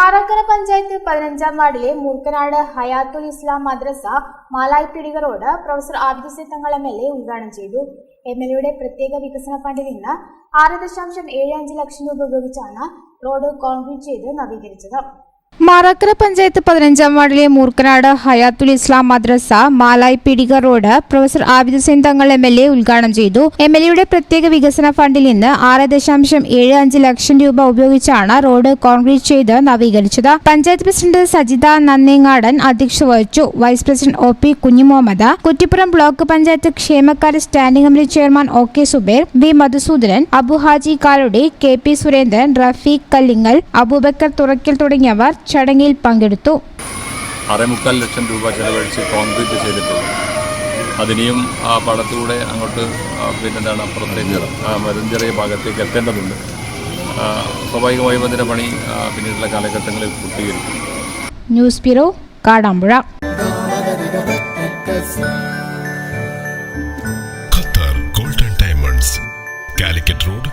മാറാക്കര പഞ്ചായത്ത് പതിനഞ്ചാം വാർഡിലെ Moorkkanad Hayathul Islam Madrasa Malayippeedika road professor Abid C Thangal M L A ഉദ്ഘാടനം ചെയ്തു. M L എയുടെ പ്രത്യേക വികസന ഫണ്ടിൽ നിന്ന് ആറ് ദശാംശം ഏഴ് അഞ്ച് ലക്ഷം രൂപ ഉപയോഗിച്ചാണ് റോഡ് കോൺക്രീറ്റ് ചെയ്ത് നവീകരിച്ചത്. മാറാക്കര പഞ്ചായത്ത് പതിനഞ്ചാം വാർഡിലെ Moorkkanad Hayathul Islam Madrasa Malayi Peedika road professor Abid Hussain Thangal M L A ഉദ്ഘാടനം ചെയ്തു. എം എൽ എയുടെ പ്രത്യേക വികസന ഫണ്ടിൽ നിന്ന് ആറ് ദശാംശം ഏഴ് അഞ്ച് ലക്ഷം രൂപ ഉപയോഗിച്ചാണ് റോഡ് കോൺക്രീറ്റ് ചെയ്ത് നവീകരിച്ചത്. പഞ്ചായത്ത് പ്രസിഡന്റ് സജിത നന്നേങ്ങാടൻ അധ്യക്ഷത വഹിച്ചു. Vice president O P Kunhimuhammed Kuttippuram block panchayat ക്ഷേമകാര്യ standing committee chairman O K Zubair V Madhusoodanan Abu Haji Kaludi K P Surendran Rafeeq Kallingal Aboobacker Thurakkal തുടങ്ങിയവർ ചടങ്ങിൽ പങ്കെടുത്തു. അരമുക്കാൽ ലക്ഷം രൂപ ചെലവഴിച്ച് കോൺക്രീറ്റ് ചെയ്തിട്ടുണ്ട്. അതിനെയും ആ പടത്തിലൂടെ അങ്ങോട്ട് പിന്നെന്താണ് അപ്പുറത്തേക്ക് ആ മരുഞ്ചെറിയ ഭാഗത്തേക്ക് എത്തേണ്ടതുണ്ട്. ആ, സ്വാഭാവികമായും അതിന്റെ പണി പിന്നീടുള്ള കാലഘട്ടങ്ങളിൽ പൂർത്തീകരിക്കും. News bureau Kadampuzha. Qatar golden diamonds Calicut road